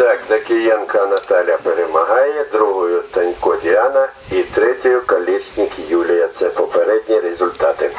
Так, Закієнка Наталя перемагає, другою Танько Діана і третьою Колєснік Юлія. Це попередні результати.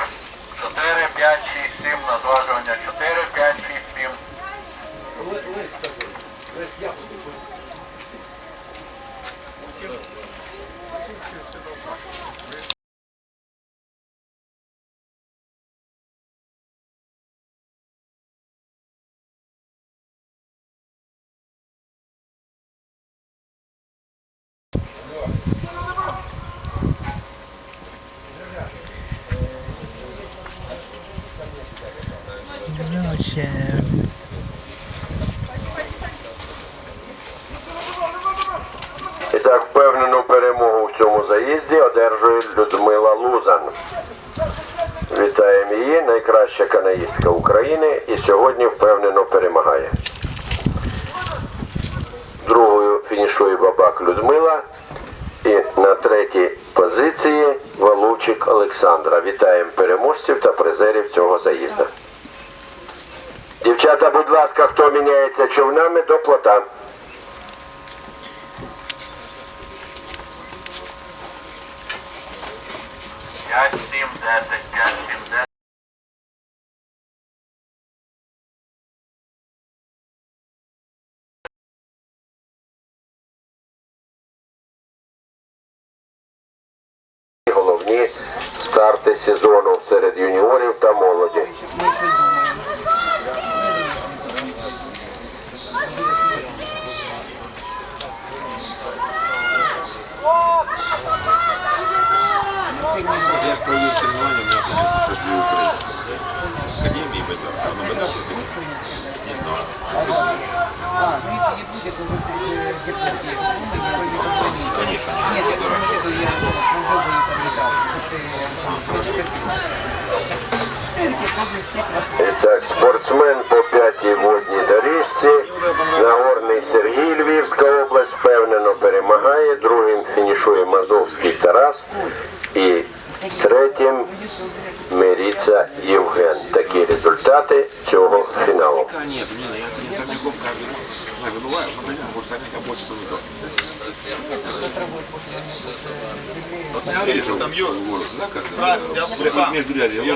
І так, впевнену перемогу в цьому заїзді одержує Людмила Лузан. Вітаємо її, найкраща канаїстка України і сьогодні впевнено перемагає. Другою фінішує бабак Людмила. На третій позиції Валучик Олександра. Вітаємо переможців та призерів цього заїзду. Дівчата, будь ласка, хто міняється човнами до плота. П'ять, сім, десять. Головні старти сезону серед юніорів та молоді. Я ж провел соревнования, у меня, конечно, сейчас две Украины. Академии БД. А на БД что это? Не знаю. А, ну если не будет, то вы э, держите их. Ну, я не позвоню. Конечно, Нет, я не имею в виду, я надзор бы там летал. Что ты там трошки... Я позже встретила. І так, спортсмен по п'ятій водній доріжці. Нагорний Сергій Львівська область впевнено перемагає. Другим фінішує Мазовський Тарас. І третім Миріця Євген. Такі результати цього фіналу. А, нет, Нина, я с сорняком каждый раз. Так, забываю, но, блин, может, сорняка больше помидор. Вот там Прямо между рядами.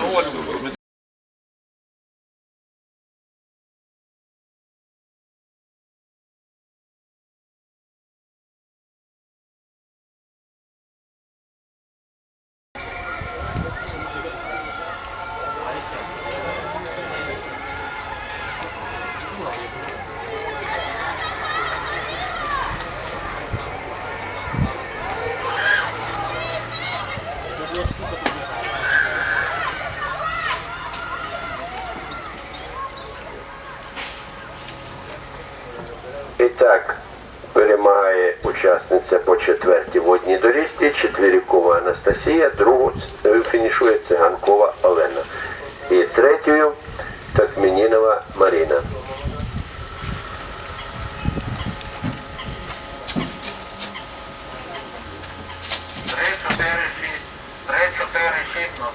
Так, перемагає учасниця по четвертій водній доріжці, четвірікова Анастасія, другу фінішує циганкова Олена. І третьою Такмінінова Маріна. Три, чотири, шість. Три, чотири, шість на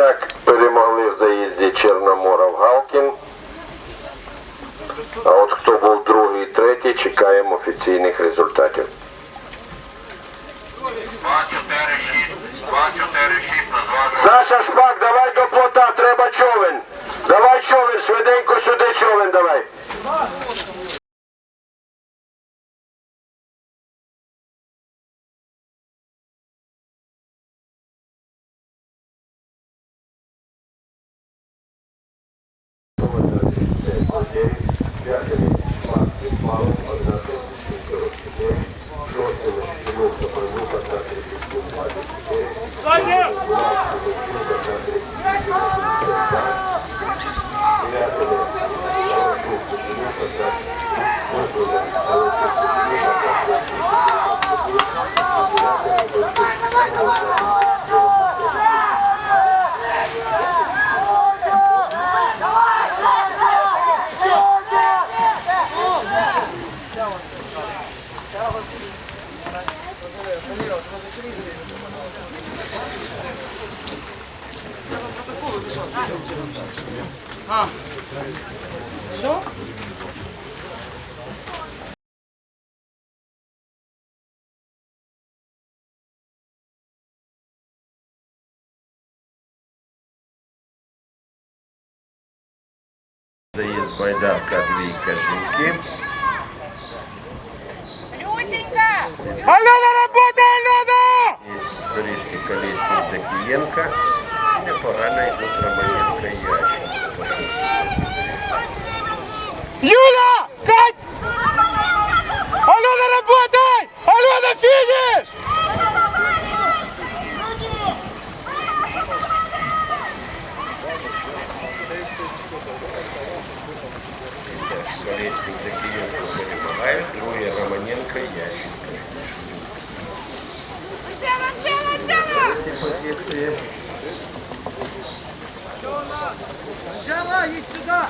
Так перемогли в заїзді Чорноморов Галкін. А от хто був другий і третій, чекаємо офіційних результатів. Два, чотири, шість. Два, чотири, шість на зважування. Саша Шпак, давай до плота, треба човен. Давай човен, швиденько Заїзд Байдарка, двійка жінки. Люсенька! Альона, работай, Альона! І доріжки колісник Дакієнка. Непогано йдуть Романенко Юля! Кать! Алена, работай! Алена, финиш! Колісник Дакієнко перемагає, другий Романенко і Ященко. Чела, чела, чела! Ці позиції. Джала, иди сюда!